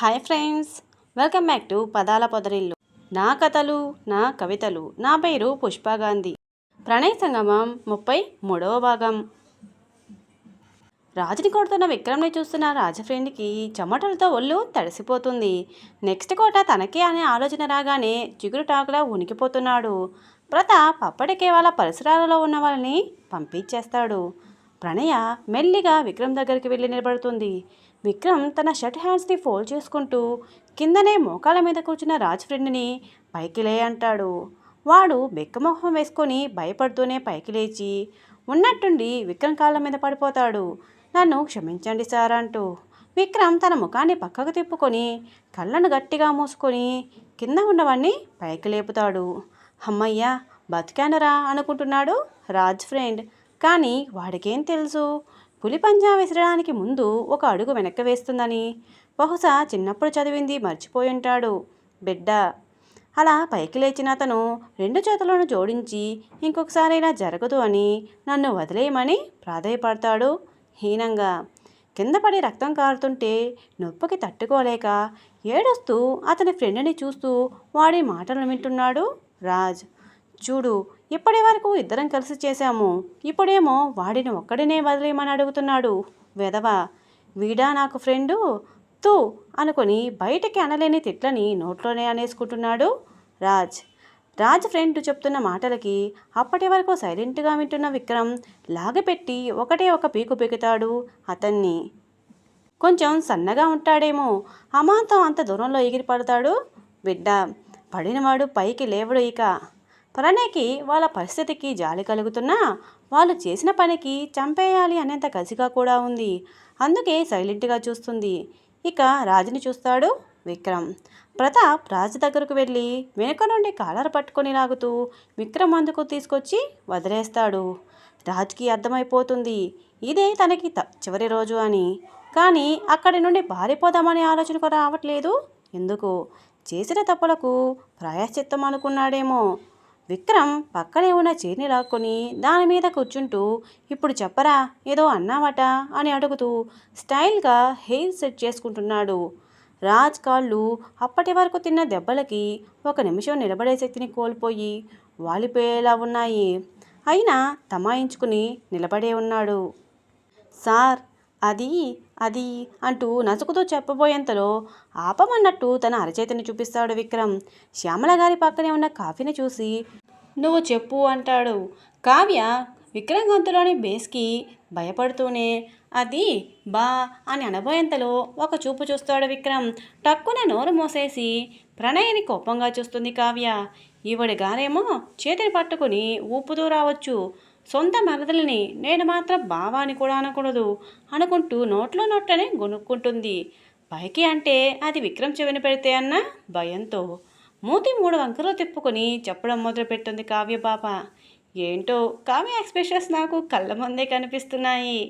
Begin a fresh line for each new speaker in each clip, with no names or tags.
Hi friends welcome back to పదాల పొదరిల్లు నా కథలు నా కవితలు. నా పేరు పుష్ప గాంధీ. ప్రణయ్ సంగమం ముప్పై మూడవ భాగం. రాజుని కొడుతున్న విక్రమ్ని చూస్తున్న రాజఫ్రెండ్కి చెమటలతో ఒళ్ళు తడిసిపోతుంది. నెక్స్ట్ కోట తనకే అనే ఆలోచన రాగానే చిగురు టాకులా ఉనికిపోతున్నాడు. ప్రతాప్ అప్పటికే వాళ్ళ పరిసరాలలో ఉన్న వాళ్ళని పంపించేస్తాడు. ప్రణయ మెల్లిగా విక్రమ్ దగ్గరికి వెళ్ళి నిలబడుతుంది. విక్రమ్ తన షర్ట్ హ్యాండ్స్ని ఫోల్డ్ చేసుకుంటూ కిందనే మోకాల మీద కూర్చున్న రాజ్ ఫ్రెండ్ని పైకి లే అంటాడు. వాడు బెక్కమొహం వేసుకొని భయపడుతూనే పైకి లేచి ఉన్నట్టుండి విక్రమ్ కాళ్ళ మీద పడిపోతాడు. నన్ను క్షమించండి సార్ అంటూ విక్రమ్ తన ముఖాన్ని పక్కకు తిప్పుకొని కళ్ళను గట్టిగా మూసుకొని కింద ఉన్నవాడిని పైకి లేపుతాడు. అమ్మయ్యా బతికానరా అనుకుంటున్నాడు రాజ్ ఫ్రెండ్. కానీ వాడికేం తెలుసు? పులి పంజా విసరడానికి ముందు ఒక అడుగు వెనక్కి వేస్తుందని. బహుశా చిన్నప్పుడు చదివింది మర్చిపోయి ఉంటాడు బిడ్డ! అలా పైకి లేచిన అతను రెండు చేతులను జోడించి ఇంకొకసారి ఇలా జరగదు అని నన్ను వదిలేయమని ప్రాధాయపడతాడు హీనంగా. కింద పడి రక్తం కారుతుంటే నొప్పికి తట్టుకోలేక ఏడుస్తూ అతని ఫ్రెండ్ని చూస్తూ వాడి మాటలు వింటున్నాడు రాజ్. చూడు ఇప్పటి వరకు ఇద్దరం కలిసి చేశాము. ఇప్పుడేమో వాడిని ఒక్కడినే వదిలేయమని అడుగుతున్నాడు. వెదవ వీడా నాకు ఫ్రెండు? తూ అనుకొని బయటకి అనలేని తిట్లని నోట్లోనే అనేసుకుంటున్నాడు రాజ్. రాజ్ ఫ్రెండ్ చెప్తున్న మాటలకి అప్పటి వరకు సైలెంట్గా వింటున్న విక్రమ్ లాగపెట్టి ఒకటే ఒక పీకు పీకుతాడు అతన్ని. కొంచెం సన్నగా ఉంటాడేమో అమాంతం అంత దూరంలో ఎగిరి పడతాడు బిడ్డ పడినవాడు పైకి లేవడు ఇక. ప్రణయ్కి వాళ్ళ పరిస్థితికి జాలి కలుగుతున్నా వాళ్ళు చేసిన పనికి చంపేయాలి అనేంత కసిగా కూడా ఉంది. అందుకే సైలెంట్గా చూస్తుంది. ఇక రాజుని చూస్తాడు విక్రమ్. ప్రతాప్ రాజు దగ్గరకు వెళ్ళి వెనుక నుండి కాలర్ పట్టుకొని లాగుతూ విక్రమ్ అందుకు తీసుకొచ్చి వదిలేస్తాడు. రాజుకి అర్థమైపోతుంది. ఇదే తనకి త చివరి రోజు అని. కానీ అక్కడి నుండి పారిపోదామనే ఆలోచనకు రావట్లేదు. ఎందుకు? చేసిన తప్పులకు ప్రాయశ్చిత్తం అనుకున్నాడేమో. విక్రమ్ పక్కనే ఉన్న చీరని లాక్కొని దాని మీద కూర్చుంటూ ఇప్పుడు చెప్పరా ఏదో అన్నావట? అని అడుగుతూ స్టైల్గా హెయిర్ సెట్ చేసుకుంటున్నాడు. రాజ్ కాళ్ళు అప్పటి వరకు తిన్న దెబ్బలకి ఒక నిమిషం నిలబడే శక్తిని కోల్పోయి వాలిపోయేలా ఉన్నాయి. అయినా తమాయించుకుని నిలబడే ఉన్నాడు. సార్ అది అది అంటూ నసుకుతూ చెప్పబోయేంతలో ఆపమన్నట్టు తన అరచేతిని చూపిస్తాడు విక్రమ్. శ్యామల గారి పక్కనే ఉన్న కాఫీని చూసి నువ్వు చెప్పు అంటాడు. కావ్య విక్రమ్ గొంతులోని బేస్కి భయపడుతూనే అది బా అని అనబోయేంతలో ఒక చూపు చూస్తాడు విక్రమ్. టక్కున నోరు మోసేసి ప్రణయని కోపంగా చూస్తుంది కావ్య. ఈవిడ గారేమో చేతిని పట్టుకుని ఊపుతూ రావచ్చు. సొంత మరదలని నేను మాత్రం బావా అని కూడా అనకూడదు అనుకుంటూ నోట్లో నోట్లనే గొనుక్కుంటుంది. పైకి అంటే అది విక్రమ్ చెవిన పెడితే అన్న భయంతో మూతి మూడు వంకలు తిప్పుకొని చెప్పడం మొదలుపెట్టింది కావ్య పాప. ఏంటో కావ్య ఎక్స్ప్రెషన్స్ నాకు కళ్ళ ముందే కనిపిస్తున్నాయి.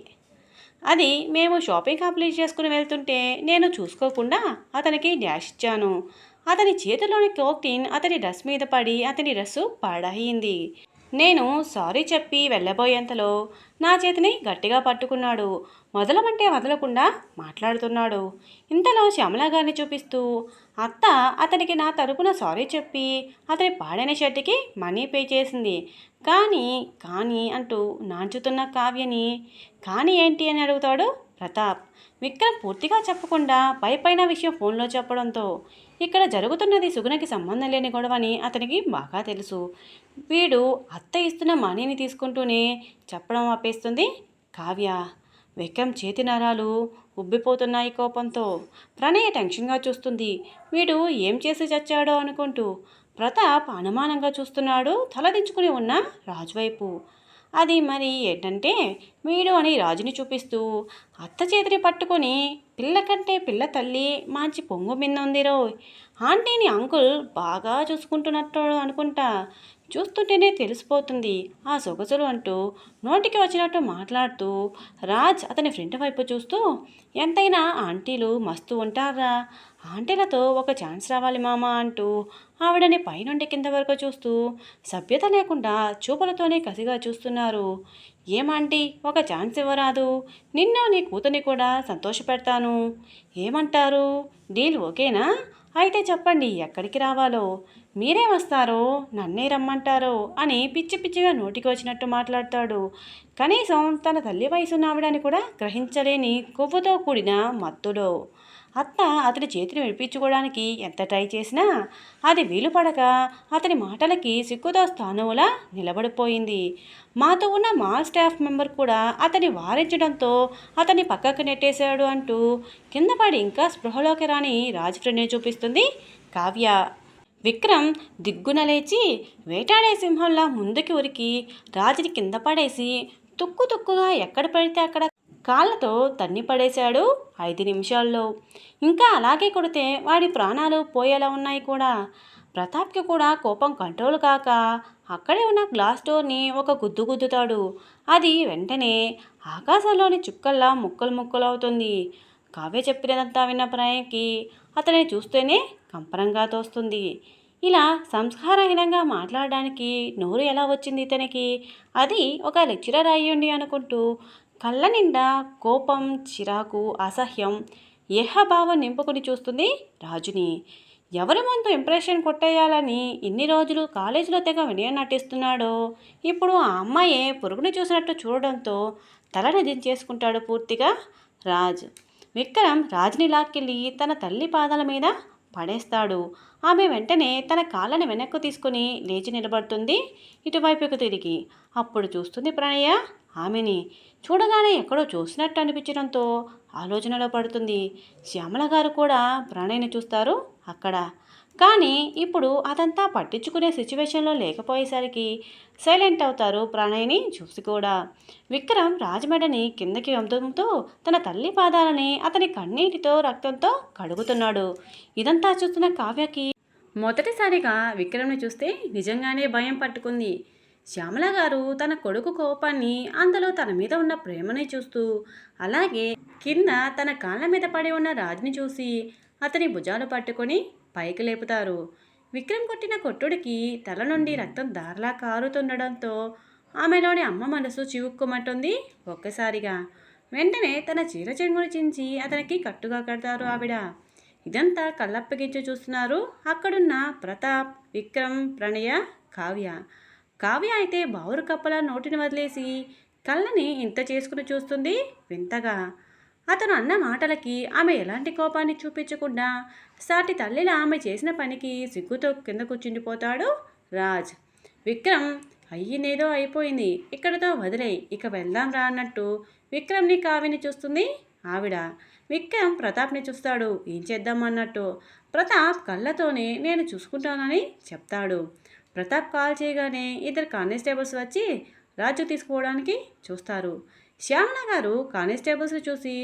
అది మేము షాపింగ్ కంప్లీట్ చేసుకుని వెళ్తుంటే నేను చూసుకోకుండా అతనికి డ్యాష్ ఇచ్చాను. అతని చేతిలోని కోక్టీన్ అతని డ్రెస్ మీద పడి అతని డ్రెస్సు పాడయింది నేను సారీ చెప్పి వెళ్ళబోయేంతలో నా చేతిని గట్టిగా పట్టుకున్నాడు. మొదలమంటే వదలకుండా మాట్లాడుతున్నాడు. ఇంతలో శ్యామల గారిని చూపిస్తూ అత్త అతనికి నా తరపున సారీ చెప్పి అతని పాడైన షర్ట్కి మనీ పే చేసింది. కానీ కానీ అంటూ నాంచుతున్న కావ్యని కానీ ఏంటి అని అడుగుతాడు ప్రతాప్ విక్రమ్ పూర్తిగా చెప్పకుండా పై పైన విషయం ఫోన్లో చెప్పడంతో ఇక్కడ జరుగుతున్నది సుగుణకి సంబంధం లేని గొడవని అతనికి బాగా తెలుసు. వీడు అత్త ఇస్తున్న మనీని తీసుకుంటూనే చెప్పడం ఆపేస్తుంది కావ్య. విక్రమ్ చేతి నరాలు ఉబ్బిపోతున్నాయి కోపంతో. ప్రణయ టెన్షన్గా చూస్తుంది. వీడు ఏం చేసి చచ్చాడో అనుకుంటూ ప్రతాప్ అనుమానంగా చూస్తున్నాడు. తలదించుకుని ఉన్న రాజువైపు అది మరి ఏంటంటే వీడు అని రాజుని చూపిస్తూ అత్త చేతిని పట్టుకొని పిల్ల కంటే పిల్ల తల్లి మంచి పొంగు మిన్న ఉందిరో ఆంటీని అంకుల్ బాగా చూసుకుంటున్నట్టు అనుకుంటా. చూస్తుంటేనే తెలిసిపోతుంది. ఆ సొగసులు అంటూ నోటికి వచ్చినట్టు మాట్లాడుతూ రాజ్ అతని ఫ్రెండ్ వైపు చూస్తూ ఎంతైనా ఆంటీలు మస్తు ఉంటారా? ఆంటీలతో ఒక ఛాన్స్ రావాలి మామ అంటూ ఆవిడని పైనుండి కింద వరకు చూస్తూ సభ్యత లేకుండా చూపులతోనే కసిగా చూస్తున్నారు. ఏమంటీ ఒక ఛాన్స్ ఇవ్వరాదు. నిన్ను నీ కూతుని కూడా సంతోషపెడతాను. ఏమంటారు? డీల్ ఓకేనా? అయితే చెప్పండి ఎక్కడికి రావాలో? మీరే వస్తారో? నన్నే రమ్మంటారో? అని పిచ్చి పిచ్చిగా నోటికి వచ్చినట్టు మాట్లాడతాడు. కనీసం తన తల్లి వయసున్న ఆవిడని కూడా గ్రహించలేని కొవ్వుతో కూడిన మత్తులో. అత్త అతడి చేతిని విడిపించుకోవడానికి ఎంత ట్రై చేసినా అది వీలుపడక అతని మాటలకి సిగ్గుతో స్థానంలా నిలబడిపోయింది. మాతో ఉన్న మాల్ స్టాఫ్ మెంబర్ కూడా అతన్ని వారించడంతో అతన్ని పక్కకు నెట్టేశాడు అంటూ కింద పడి ఇంకా స్పృహలోకి రాని రాజఫ్రెండ్ని చూపిస్తుంది కావ్య. విక్రమ్ దిగ్గున లేచి వేటాడే సింహంలా ముందుకి ఉరికి రాజుని కింద పడేసి తుక్కు తుక్కుగా ఎక్కడ పడితే అక్కడ కాళ్ళతో తన్ని పడేశాడు ఐదు నిమిషాల్లో. ఇంకా అలాగే కొడితే వాడి ప్రాణాలు పోయేలా ఉన్నాయి కూడా. ప్రతాప్కి కూడా కోపం కంట్రోల్ కాక అక్కడే ఉన్న గ్లాస్ డోర్ని ఒక గుద్దు గుద్దుతాడు. అది వెంటనే ఆకాశంలోని చుక్కల్లా ముక్కలు ముక్కలు అవుతుంది కావ్య చెప్పినదంతా విన్న ప్రాయకి అతని చూస్తేనే కంపరంగా తోస్తుంది. ఇలా సంస్కారహీనంగా మాట్లాడడానికి నోరు ఎలా వచ్చింది ఇతనికి అది ఒక లెక్చరర్ అయ్యుండి అనుకుంటూ కళ్ళ నిండా కోపం చిరాకు అసహ్యం ఏహభావం నింపుకుని చూస్తుంది రాజుని. ఎవరి ముందు ఇంప్రెషన్ కొట్టేయాలని ఇన్ని రోజులు కాలేజీలో తెగ వినయం నటిస్తున్నాడో ఇప్పుడు ఆ అమ్మాయే పురుగుని చూసినట్టు చూడడంతో తలని దించేసుకుంటాడు పూర్తిగా రాజ్. విక్రమ్ రాజుని లాక్కెళ్ళి తన తల్లి పాదాల మీద పడేస్తాడు. ఆమె వెంటనే తన కాళ్ళని వెనక్కు తీసుకుని లేచి నిలబడుతుంది ఇటువైపుకు తిరిగి. అప్పుడు చూస్తుంది ప్రణయ ఆమెని. చూడగానే ఎక్కడో చూసినట్టు అనిపించడంతో ఆలోచనలో పడుతుంది. శ్యామల గారు కూడా ప్రణయ్ని చూస్తారు అక్కడ. కానీ ఇప్పుడు అదంతా పట్టించుకునే సిచ్యువేషన్లో లేకపోయేసరికి సైలెంట్ అవుతారు ప్రణయ్ని చూసి కూడా. విక్రమ్ రాజమెడని కిందకి వంపుతూ తన తల్లి పాదాలని అతని కన్నీటితో రక్తంతో కడుగుతున్నాడు. ఇదంతా చూస్తున్న కావ్యకి మొదటిసారిగా విక్రమ్ని చూస్తే నిజంగానే భయం పట్టుకుంది. శ్యామల గారు తన కొడుకు కోపాన్ని అందులో తన మీద ఉన్న ప్రేమని చూస్తూ అలాగే కింద తన కాళ్ళ మీద పడి ఉన్న రాజుని చూసి అతని భుజాలు పట్టుకొని పైకి లేపుతారు. విక్రమ్ కొట్టిన కొట్టుడికి తల నుండి రక్తం దారలా కారుతుండడంతో ఆమెలోని అమ్మ మనసు చివుక్కుమంటుంది ఒక్కసారిగా. వెంటనే తన చీర చెంగుని చించి అతనికి కట్టుగా కడతారు ఆవిడ. ఇదంతా కళ్ళప్పగించి చూస్తున్నారు. అక్కడున్న ప్రతాప్ విక్రమ్ ప్రణయ కావ్య. కావ్య అయితే బావురు కప్పల నోటిని వదిలేసి కళ్ళని ఇంత చేసుకుని చూస్తుంది వింతగా. అతను అన్న మాటలకి ఆమె ఎలాంటి కోపాన్ని చూపించకుండా సాటి తల్లిలా ఆమె చేసిన పనికి సిగ్గుతో కింద కూర్చుండిపోతాడు రాజ్. విక్రమ్ అయ్యిందేదో అయిపోయింది. ఇక్కడతో వదిలేయి. ఇక వెళ్దాం రా అన్నట్టు విక్రమ్ని కావిని చూస్తుంది ఆవిడ. విక్రమ్ ప్రతాప్ని చూస్తాడు. ఏం చేద్దాం అన్నట్టు. ప్రతాప్ కళ్ళతోనే నేను చూసుకుంటానని చెప్తాడు. ప్రతాప్ కాల్ చేయగానే ఇద్దరు కానిస్టేబుల్స్ వచ్చి రాజు తీసుకోవడానికి చూస్తారు. శ్యామణ గారు కానిస్టేబుల్స్ చూసి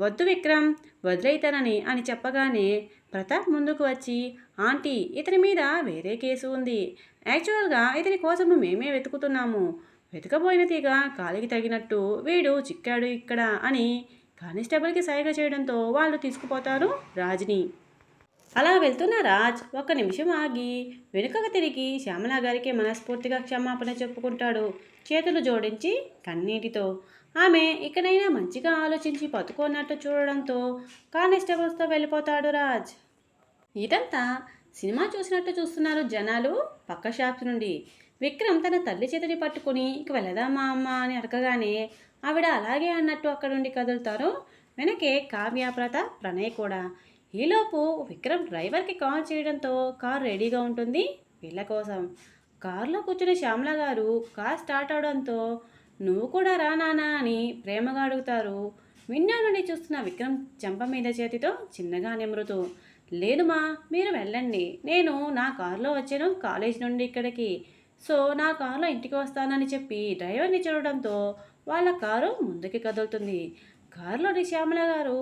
వద్దు విక్రమ్ వదిలేతానని అని చెప్పగానే ప్రతాప్ ముందుకు వచ్చి ఆంటీ ఇతని మీద వేరే కేసు ఉంది. యాక్చువల్గా ఇతని కోసం మేమే వెతుకుతున్నాము. వెతకబోయిన తీగ కాలికి తగినట్టు వీడు చిక్కాడు ఇక్కడ అని కానిస్టేబుల్కి సైగ చేయడంతో వాళ్ళు తీసుకుపోతారు రాజ్ని. అలా వెళ్తున్న రాజ్ ఒక నిమిషం ఆగి వెనుకకు తిరిగి శ్యామల గారికి మనస్ఫూర్తిగా క్షమాపణ చెప్పుకుంటాడు. చేతులు జోడించి కన్నీటితో ఆమె ఇకనైనా మంచిగా ఆలోచించి పతుకున్నట్టు చూడడంతో కానిస్టేబుల్స్తో వెళ్ళిపోతాడు రాజ్. ఇదంతా సినిమా చూసినట్టు చూస్తున్నారు జనాలు పక్క షాప్ నుండి. విక్రమ్ తన తల్లి చేతిని పట్టుకుని ఇక వెళ్ళదామా అమ్మ అని అడగగానే ఆవిడ అలాగే అన్నట్టు అక్కడ నుండి కదులుతారు. వెనకే కావ్య ప్రతాప్ ప్రణయ్ కూడా. ఈలోపు విక్రమ్ డ్రైవర్కి కాల్ చేయడంతో కార్ రెడీగా ఉంటుంది వీళ్ళ కోసం. కారులో కూర్చున్న శ్యామల గారు కార్ స్టార్ట్ అవడంతో నువ్వు కూడా రా నానా అని ప్రేమగా అడుగుతారు. విన్నా నుండి చూస్తున్న విక్రమ్ చెంప మీద చేతితో చిన్నగా నిమరుతూ లేదు మా మీరు వెళ్ళండి. నేను నా కారులో వచ్చాను కాలేజ్ నుండి ఇక్కడికి. సో నా కారులో ఇంటికి వస్తానని చెప్పి డ్రైవర్ని చూడడంతో వాళ్ళ కారు ముందుకి కదులుతుంది. కారులోని శ్యామల గారు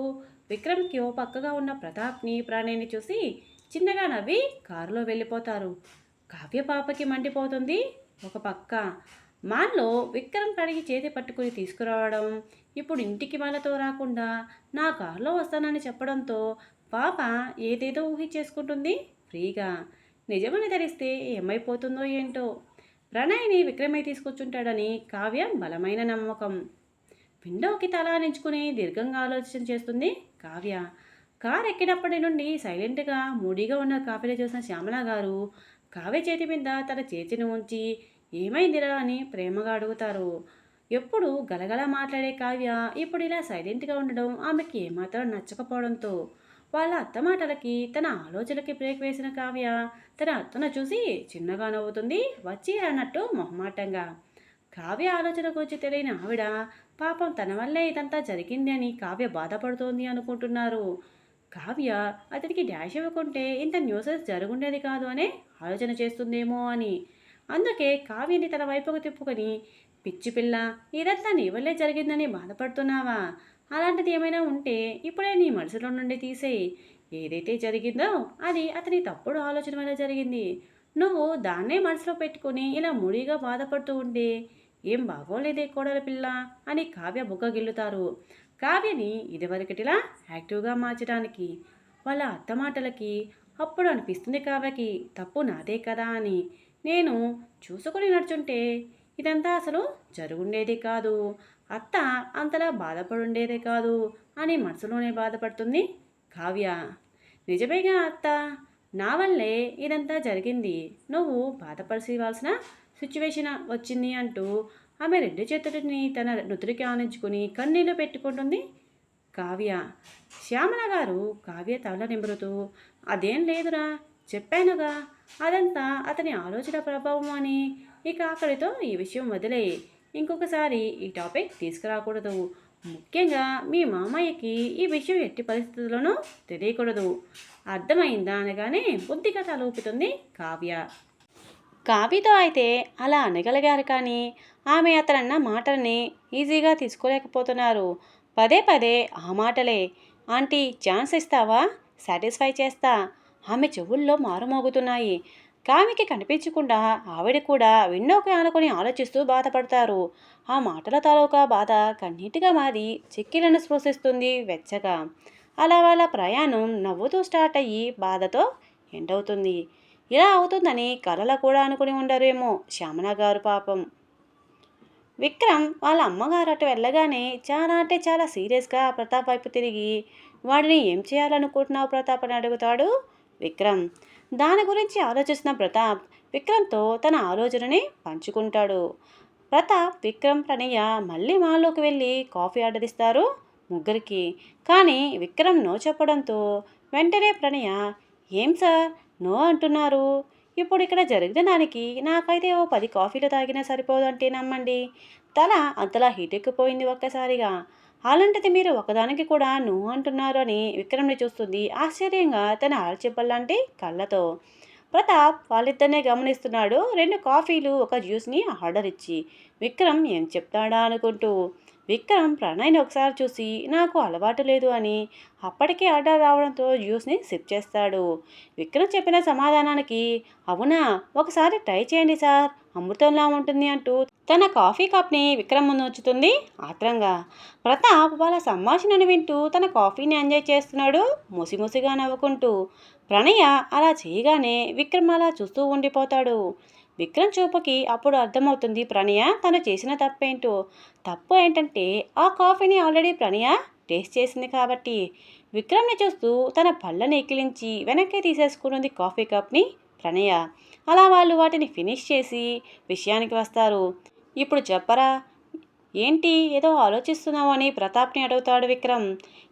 విక్రమ్కి ఓ పక్కగా ఉన్న ప్రతాప్ని ప్రాణిని చూసి చిన్నగా నవ్వి కారులో వెళ్ళిపోతారు. కావ్య పాపకి మండిపోతుంది ఒక పక్క. మాల్లో విక్రమ్ కడిగి చేతి పట్టుకుని తీసుకురావడం ఇప్పుడు ఇంటికి వాళ్ళతో రాకుండా నా కారులో వస్తానని చెప్పడంతో పాప ఏదేదో ఊహించేసుకుంటుంది ఫ్రీగా. నిజమని ధరిస్తే ఏమైపోతుందో ఏంటో. ప్రణయ్ని విక్రమే తీసుకొచ్చుంటాడని కావ్య బలమైన నమ్మకం. విండోకి తల నించుకుని దీర్ఘంగా ఆలోచన చేస్తుంది కావ్య. కార్ ఎక్కినప్పటి నుండి సైలెంట్గా మూడీగా ఉన్న కాఫీలో చూసిన శ్యామల గారు కావ్య చేతి మీద తన చేతిని ఉంచి ఏమైందిరా అని ప్రేమగా అడుగుతారు. ఎప్పుడు గలగల మాట్లాడే కావ్య ఇప్పుడు ఇలా సైలెంట్గా ఉండడం ఆమెకి ఏమాత్రం నచ్చకపోవడంతో వాళ్ళ అత్త మాటలకి తన ఆలోచనకి బ్రేక్ వేసిన కావ్య తన అత్తను చూసి చిన్నగా నవ్వుతుంది వచ్చి అన్నట్టు మొహమాటంగా. కావ్య ఆలోచన గురించి తెలియని ఆవిడ పాపం తన వల్లే ఇదంతా జరిగింది అని కావ్య బాధపడుతోంది అనుకుంటున్నారు. కావ్య అతనికి డాష్ ఇవ్వకుంటే ఇంత న్యూసెస్ జరుగుండేది కాదు అనే ఆలోచన చేస్తుందేమో అని అందుకే కావ్యని తన వైపుకు తిప్పుకొని పిచ్చి పిల్ల ఇదంతా నీ వల్లే జరిగిందని బాధపడుతున్నావా? అలాంటిది ఏమైనా ఉంటే ఇప్పుడే నీ మనసులో నుండి తీసేయి. ఏదైతే జరిగిందో అది అతని తప్పుడు ఆలోచన వల్ల జరిగింది. నువ్వు దాన్నే మనసులో పెట్టుకుని ఇలా ముడిగా బాధపడుతూ ఉంటే ఏం బాగోలేదే కోడల పిల్ల అని కావ్య బుగ్గ గిల్లుతారు కావ్యని ఇదివరకటిలా యాక్టివ్గా మార్చడానికి వాళ్ళ అత్త మాటలకి అప్పుడు అనిపిస్తుంది కావ్యకి తప్పు నాదే కదా అని. నేను చూసుకొని నడుచుంటే ఇదంతా అసలు జరుగుండేది కాదు. అత్త అంతలా బాధపడుండేదే కాదు అని మనసులోనే బాధపడుతుంది కావ్య. నిజమేగా అత్త? నా వల్లే ఇదంతా జరిగింది. నువ్వు బాధపడివాల్సిన సిచ్యువేషన్ వచ్చింది అంటూ ఆమె రెండు చేతులని తన నుదురికి ఆనించుకుని కన్నీళ్ళు పెట్టుకుంటుంది కావ్య. శ్యామల గారు కావ్య తల నిమురుతూ అదేం లేదురా చెప్పానుగా. అదంతా అతని ఆలోచన ప్రభావం అని. ఇక అక్కడితో ఈ విషయం వదిలే. ఇంకొకసారి ఈ టాపిక్ తీసుకురాకూడదు. ముఖ్యంగా మీ మామయ్యకి ఈ విషయం ఎట్టి పరిస్థితుల్లోనూ తెలియకూడదు. అర్థమైందా అనగానే బుద్ధిగా కథ లోపుతుంది కావ్య. కావ్యతో అయితే అలా అనగలిగారు కానీ ఆమె అతనన్న మాటల్ని ఈజీగా తీసుకోలేకపోతున్నారు. పదే పదే ఆ మాటలే ఆంటీ ఛాన్స్ ఇస్తావా? సాటిస్ఫై చేస్తా. ఆమె చెవుల్లో మారుమోగుతున్నాయి. కామికి కనిపించకుండా ఆవిడ కూడా విండోకి ఆనుకొని ఆలోచిస్తూ బాధపడతారు. ఆ మాటల తాలూకా బాధ కన్నీటిగా మారి చెక్కిలను స్పృశిస్తుంది వెచ్చగా. అలా వాళ్ళ ప్రయాణం నవ్వుతూ స్టార్ట్ అయ్యి బాధతో ఎండవుతుంది. ఇలా అవుతుందని కలల కూడా అనుకుని ఉండరేమో శ్యామన గారు పాపం. విక్రమ్ వాళ్ళ అమ్మగారు అటు వెళ్ళగానే చాలా అంటే చాలా సీరియస్గా ప్రతాప్ వైపు తిరిగి వాడిని ఏం చేయాలనుకుంటున్నావు ప్రతాప్? అని అడుగుతాడు. విక్రమ్. దాని గురించి ఆలోచిస్తున్న ప్రతాప్ విక్రమ్తో తన ఆలోచనని పంచుకుంటాడు. ప్రతాప్ విక్రమ్ ప్రణయ్య మళ్ళీ మాల్లోకి వెళ్ళి కాఫీ ఆర్డర్ ఇస్తారు ముగ్గురికి. కానీ విక్రమ్ నో చెప్పడంతో వెంటనే ప్రణయ ఏం సార్? నో అంటున్నారు. ఇప్పుడు ఇక్కడ జరిగిన దానికి నాకైతే ఓ పది కాఫీలు తాగినా సరిపోదు అంటే నమ్మండి. తల అంతలా హీట్ ఎక్కిపోయింది ఒక్కసారిగా. అలాంటిది మీరు ఒకదానికి కూడా నువ్వు అంటున్నారు అని విక్రమ్ని చూస్తుంది. ఆశ్చర్యంగా తన ఆల్చిప్పల్లాంటి కళ్ళతో. ప్రతాప్ వాళ్ళిద్దరినే గమనిస్తున్నాడు. రెండు కాఫీలు ఒక జ్యూస్ని ఆర్డర్ ఇచ్చి. విక్రమ్ ఏం చెప్తాడా అనుకుంటూ విక్రమ్ ప్రణయ్ని ఒకసారి చూసి నాకు అలవాటు లేదు అని అప్పటికే ఆర్డర్ రావడంతో జ్యూస్ని సిప్ చేస్తాడు. విక్రమ్ చెప్పిన సమాధానానికి అవునా ఒకసారి ట్రై చేయండి సార్ అమృతంలా ఉంటుంది అంటూ తన కాఫీ కప్ని విక్రమ్ ముందు ఉంచుతుంది ఆత్రంగా. ప్రతాప్ వాళ్ళ సంభాషణను వింటూ తన కాఫీని ఎంజాయ్ చేస్తున్నాడు ముసిముసిగా నవ్వుకుంటూ. ప్రణయ అలా చేయగానే విక్రమ్ అలా చూస్తూ ఉండిపోతాడు. విక్రమ్ చూపుకి అప్పుడు అర్థమవుతుంది ప్రణయ తను చేసిన తప్పేంటో. తప్పు ఏంటంటే ఆ కాఫీని ఆల్రెడీ ప్రణయ టేస్ట్ చేసింది కాబట్టి. విక్రమ్ని చూస్తూ తన పళ్ళని ఎక్కిలించి వెనక్కి తీసేసుకున్నది కాఫీ కప్ని ప్రణయ. అలా వాళ్ళు వాటిని ఫినిష్ చేసి విషయానికి వస్తారు. ఇప్పుడు చెప్పరా ఏంటి ఏదో ఆలోచిస్తున్నావు అని ప్రతాప్ని అడుగుతాడు విక్రమ్.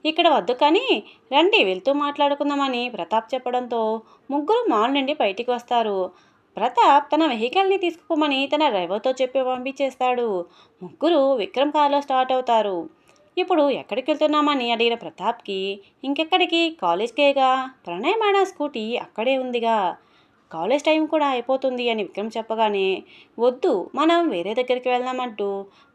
ఇక్కడ వద్దు కానీ రండి వెళ్తూ మాట్లాడుకుందామని ప్రతాప్ చెప్పడంతో ముగ్గురు మాల్ నుండి బయటికి వస్తారు. ప్రతాప్ తన వెహికల్ని తీసుకుపోమని తన డ్రైవర్తో చెప్పి పంపించేస్తాడు. ముగ్గురు విక్రమ్ కార్లో స్టార్ట్ అవుతారు. ఇప్పుడు ఎక్కడికి వెళ్తున్నామని అడిగిన ప్రతాప్కి ఇంకెక్కడికి? కాలేజ్కేగా? ప్రణయ్ మేడం స్కూటీ అక్కడే ఉందిగా. కాలేజ్ టైం కూడా అయిపోతుంది అని విక్రమ్ చెప్పగానే వద్దు మనం వేరే దగ్గరికి వెళ్దామంటూ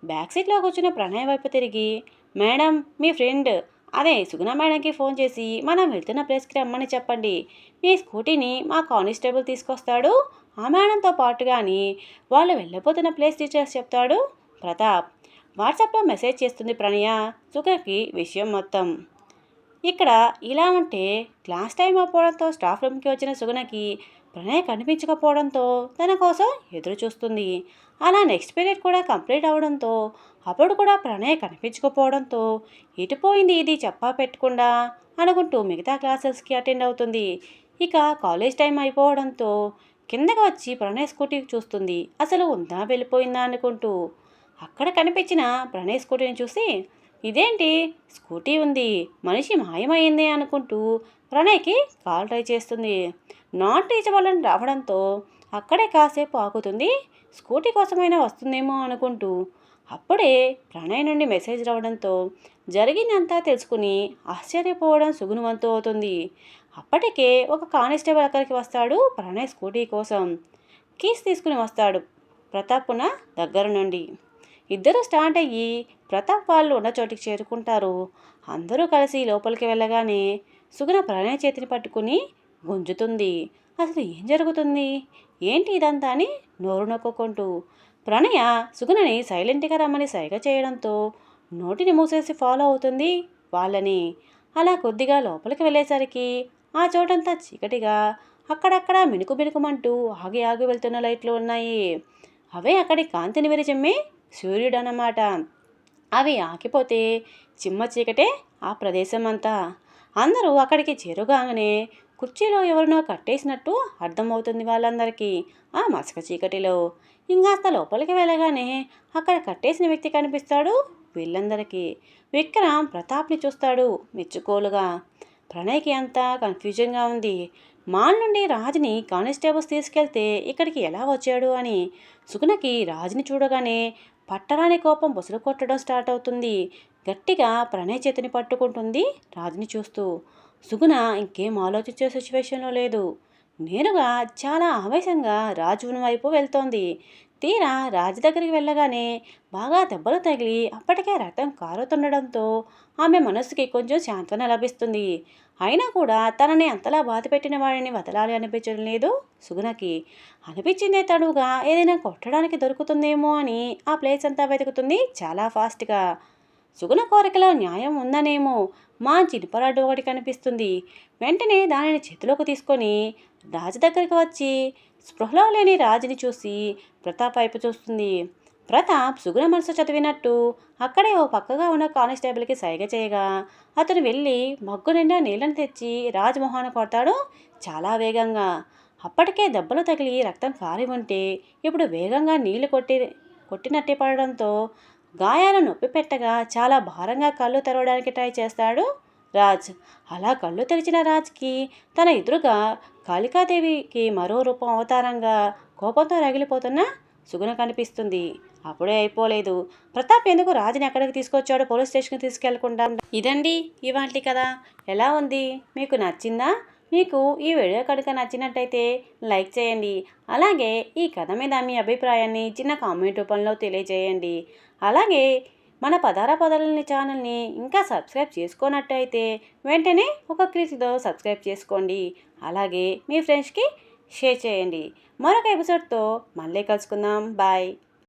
బ్యాక్ సీట్లో కూర్చున్న ప్రణయ్ వైపు తిరిగి మేడం మీ ఫ్రెండ్ అదే సుగుణ మేడంకి ఫోన్ చేసి మనం వెళ్తున్న ప్లేస్కి రమ్మని చెప్పండి. మీ స్కూటీని మా కానిస్టేబుల్ తీసుకొస్తాడు ఆ మేడంతో పాటుగాని వాళ్ళు వెళ్ళిపోతున్న ప్లేస్ టీచర్స్ చెప్తాడు ప్రతాప్ వాట్సాప్లో మెసేజ్ చేస్తుంది ప్రణయ సుఖకి విషయం మొత్తం. ఇక్కడ ఇలా ఉంటే క్లాస్ టైం అవ్వడంతో స్టాఫ్ రూమ్కి వచ్చిన సుగుణకి ప్రణయ కనిపించకపోవడంతో తన కోసం ఎదురు చూస్తుంది అలా నెక్స్ట్ పీరియడ్ కూడా కంప్లీట్ అవడంతో అప్పుడు కూడా ప్రణయ కనిపించకపోవడంతో ఇటుపోయింది ఇది? చెప్పా పెట్టకుండా అనుకుంటూ మిగతా క్లాసెస్కి అటెండ్ అవుతుంది. ఇక కాలేజ్ టైం అయిపోవడంతో కిందకి వచ్చి ప్రణయ్ స్కూటీ చూస్తుంది. అసలు ఉందా వెళ్ళిపోయిందా అనుకుంటూ. అక్కడ కనిపించిన ప్రణయ్ స్కూటీని చూసి ఇదేంటి? స్కూటీ ఉంది. మనిషి మాయమైంది అనుకుంటూ ప్రణయ్కి కాల్ ట్రై చేస్తుంది. నాట్ రీచబుల్ అని రావడంతో అక్కడే కాసేపు ఆగుతుంది. స్కూటీ కోసమైనా వస్తుందేమో అనుకుంటూ. అప్పుడే ప్రణయ్ నుండి మెసేజ్ రావడంతో జరిగిందంతా తెలుసుకుని ఆశ్చర్యపోవడం సుగుణవంతు అవుతుంది. అప్పటికే ఒక కానిస్టేబుల్ అక్కడికి వస్తాడు ప్రణయ్ స్కూటీ కోసం. కీస్ తీసుకుని వస్తాడు ప్రతాప్న దగ్గర నుండి. ఇద్దరు స్టార్ట్ అయ్యి ప్రతాప్ వాళ్ళు ఉన్న చోటికి చేరుకుంటారు. అందరూ కలిసి లోపలికి వెళ్ళగానే సుగుణ ప్రణయ్ చేతిని పట్టుకుని గుంజుతుంది. అసలు ఏం జరుగుతుంది? ఏంటి ఇదంతా అని నోరు నొక్కుంటూ ప్రణయ సుగుణని సైలెంట్గా రమ్మని సైగ చేయడంతో నోటిని మూసేసి ఫాలో అవుతుంది వాళ్ళని. అలా కొద్దిగా లోపలికి వెళ్ళేసరికి ఆ చోటంతా చీకటిగా అక్కడక్కడ మినుకు మినుకమంటూ ఆగి ఆగి వెళ్తున్న లైట్లు ఉన్నాయి. అవే అక్కడి కాంతిని విరిచిమ్మే సూర్యుడు అన్నమాట అవి ఆకిపోతే చిమ్మ చీకటే ఆ ప్రదేశం అంతా అందరూ అక్కడికి చేరుగానే కుర్చీలో ఎవరినో కట్టేసినట్టు అర్థమవుతుంది వాళ్ళందరికీ ఆ మసక చీకటిలో. ఇంకాస్త లోపలికి వెళ్ళగానే అక్కడ కట్టేసిన వ్యక్తి కనిపిస్తాడు వీళ్ళందరికీ. విక్రమ్ ప్రతాప్ని చూస్తాడు మెచ్చుకోలుగా. ప్రణయ్కి అంతా కన్ఫ్యూజన్గా ఉంది. మాల్ నుండి రాజుని కానిస్టేబుల్స్ తీసుకెళ్తే ఇక్కడికి ఎలా వచ్చాడు అని సుగుణకి రాజుని చూడగానే పట్టరాని కోపం బుసలు కొట్టడం స్టార్ట్ అవుతుంది. గట్టిగా ప్రణయ్ చేతిని పట్టుకుంటుంది రాజుని చూస్తూ. సుగుణ ఇంకేం ఆలోచించే సిచ్యువేషన్లో లేదు. నేరుగా చాలా ఆవేశంగా రాజుని వైపు వెళ్తోంది. తీరా రాజు దగ్గరికి వెళ్ళగానే బాగా దెబ్బలు తగిలి అప్పటికే రక్తం కారుతుండడంతో ఆమె మనసుకి కొంచెం శాంతన లభిస్తుంది. అయినా కూడా తనని అంతలా బాధ పెట్టిన వాడిని వదలాలి అనిపించడం లేదు. సుగుణకి అనిపించిందే తడుగా ఏదైనా కొట్టడానికి దొరుకుతుందేమో అని ఆ ప్లేస్ అంతా వెతుకుతుంది చాలా ఫాస్ట్గా. సుగుణ కోరికలో న్యాయం ఉందనేమో మా చినుపరాడు ఒకటి కనిపిస్తుంది. వెంటనే దానిని చేతిలోకి తీసుకొని రాజు దగ్గరికి వచ్చి స్పృహలో లేని రాజుని చూసి ప్రతాప్ వైపు చూస్తుంది. ప్రతాప్ సుగుణ మనసు చదివినట్టు అక్కడే ఓ పక్కగా ఉన్న కానిస్టేబుల్కి సైగ చేయగా అతను వెళ్ళి మగ్గు నిండా నీళ్ళని తెచ్చి రాజ్మోహన్ కొడతాడు చాలా వేగంగా. అప్పటికే దెబ్బలు తగిలి రక్తం కారి ఉంటే ఇప్పుడు వేగంగా నీళ్ళు కొట్టి కొట్టినట్టే పడడంతో గాయాలు నొప్పి పెట్టగా చాలా భారంగా కళ్ళు తెరవడానికి ట్రై చేస్తాడు రాజ్. అలా కళ్ళు తెరిచిన రాజ్కి తన ఎదురుగా కాళికాదేవికి మరో రూపం అవతారంగా కోపంతో రగిలిపోతున్న సుగుణ కనిపిస్తుంది. అప్పుడే అయిపోలేదు. ప్రతాప్ ఎందుకు రాజుని ఎక్కడికి తీసుకొచ్చాడో? పోలీస్ స్టేషన్కి తీసుకెళ్ళకుండా ఇదండి ఇవాంటి కదా ఎలా ఉంది? మీకు నచ్చిందా? మీకు ఈ వీడియో కనుక నచ్చినట్టయితే లైక్ చేయండి. అలాగే ఈ కథ మీద మీ అభిప్రాయాన్ని చిన్న కామెంట్ రూపంలో తెలియజేయండి. అలాగే మన పదార పదాలని ఛానల్ని ఇంకా సబ్స్క్రైబ్ చేసుకున్నట్టయితే వెంటనే ఒక క్లిక్తో సబ్స్క్రైబ్ చేసుకోండి. అలాగే మీ ఫ్రెండ్స్కి షేర్ చేయండి. మరొక ఎపిసోడ్తో మళ్ళీ కలుసుకుందాం. బాయ్.